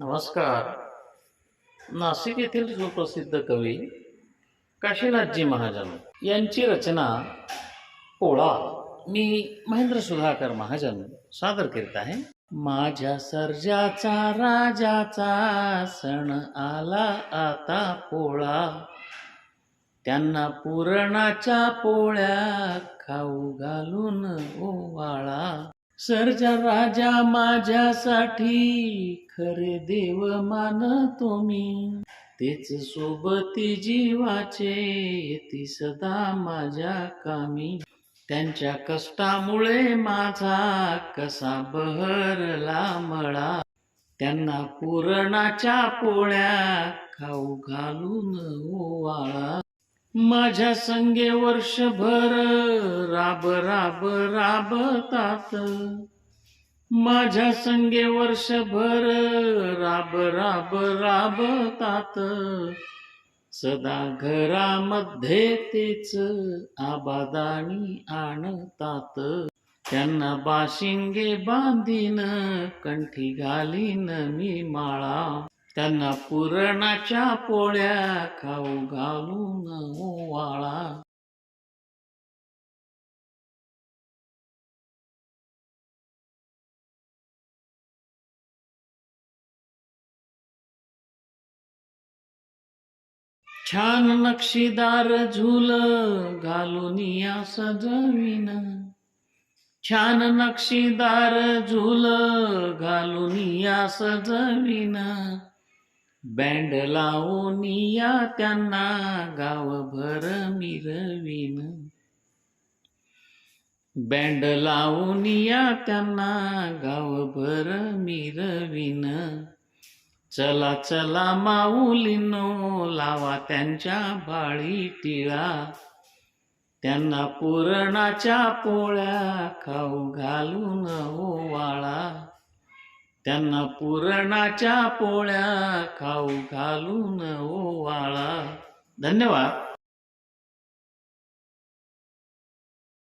नमस्कार. नाशिक येथील सुप्रसिद्ध कवी काशीनाथजी महाजन यांची रचना पोळा. मी महेंद्र सुधाकर महाजन सादर करीत आहे. माझ्या सर्जाचा राजाचा सण आला आता पोळा. त्यांना पुरणाच्या पोळ्या खाऊ घालून ओवाळा. सर्जा राजा माझ्यासाठी खरे देव मान मी तेच सोबती जीवाचे ती सदा माझ्या कामी. त्यांच्या कष्टामुळे माझा कसा बहरला मळा. त्यांना पुरणाच्या पोळ्या खाऊ घालून ओवाळा. माझ्या संगे वर्षभर राब राब राबतात. माझ्या संगे वर्षभर राब राब राबतात. सदा घरामध्ये तेच आबादानी आणतात. त्यांना बाशिंगे बांधीन कंठी घालीन मी माळा. त्यांना पुरणाच्या पोळ्या खाऊ घालून ओवाळा. छान नक्षीदार झुल घालून या सजविन. छान नक्षीदार झुल घालून या सजविन. बँड लावून या त्यांना गावभर मिरवीन. बँड लावून या त्यांना गावभर मिरवीन. चला चला माऊलीनो लावा त्यांच्या बाळी टिळा. त्यांना पुरणाच्या पोळ्या खाऊ घालून ओवाळा त्यांना पुरणाच्या पोळ्या खाऊ घालून ओवाळा धन्यवाद.